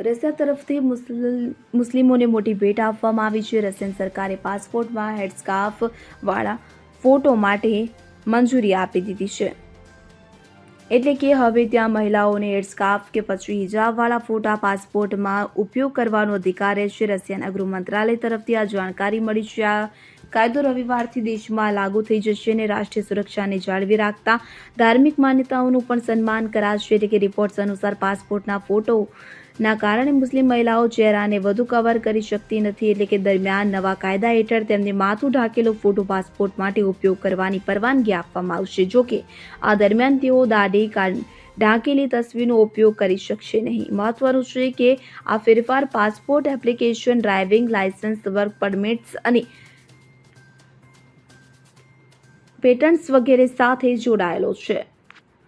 Russia તરફથી મુસ્લિમ મુસ્લિમોને મોટી ભેટ આપવામાં આવી છે. રશિયન સરકારે પાસપોર્ટમાં હેડસ્કાર્ફ વાળા ફોટો માટે મંજૂરી આપી દીધી છે. એટલે કે હવે ત્યાં મહિલાઓને હેડસ્કાર્ફ કે પછી હિજાબવાળા ફોટા પાસપોર્ટમાં ઉપયોગ કરવાનો અધિકાર રહેશે. રશિયાના ગૃહ મંત્રાલય તરફથી આ જાણકારી મળી છે. આ કાયદો રવિવારથી દેશમાં લાગુ થઈ જશે અને રાષ્ટ્રીય સુરક્ષાને જાળવી રાખતા ધાર્મિક માન્યતાઓનું પણ સન્માન કરાશે. એટલે કે રિપોર્ટ્સ અનુસાર પાસપોર્ટના ફોટોના કારણે મુસ્લિમ મહિલાઓ ચહેરાને વધુ કવર કરી શકતી નથી. એટલે કે દરમિયાન નવા કાયદા હેઠળ તેમને માથું ઢાંકેલો ફોટો પાસપોર્ટ માટે ઉપયોગ કરવાની પરવાનગી આપવામાં આવશે. જોકે આ દરમિયાન તેઓ દાઢી ઢાંકેલી તસવીરનો ઉપયોગ કરી શકશે નહીં. મહત્વનું છે કે આ ફેરફાર passport application driving licence work permits અને પેટન્ટ્સ વગેરે સાથે જોડાયેલો છે.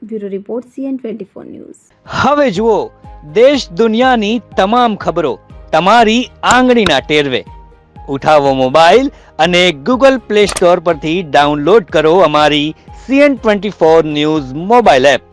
Bureau report CN twenty four news. હવે જુઓ, દેશ દુનિયાની તમામ ખબરો તમારી આંગળીના ટેરવે. ઉઠાવો મોબાઈલ અને ગૂગલ પ્લે સ્ટોર પરથી ડાઉનલોડ કરો અમારી CN twenty four news mobile app.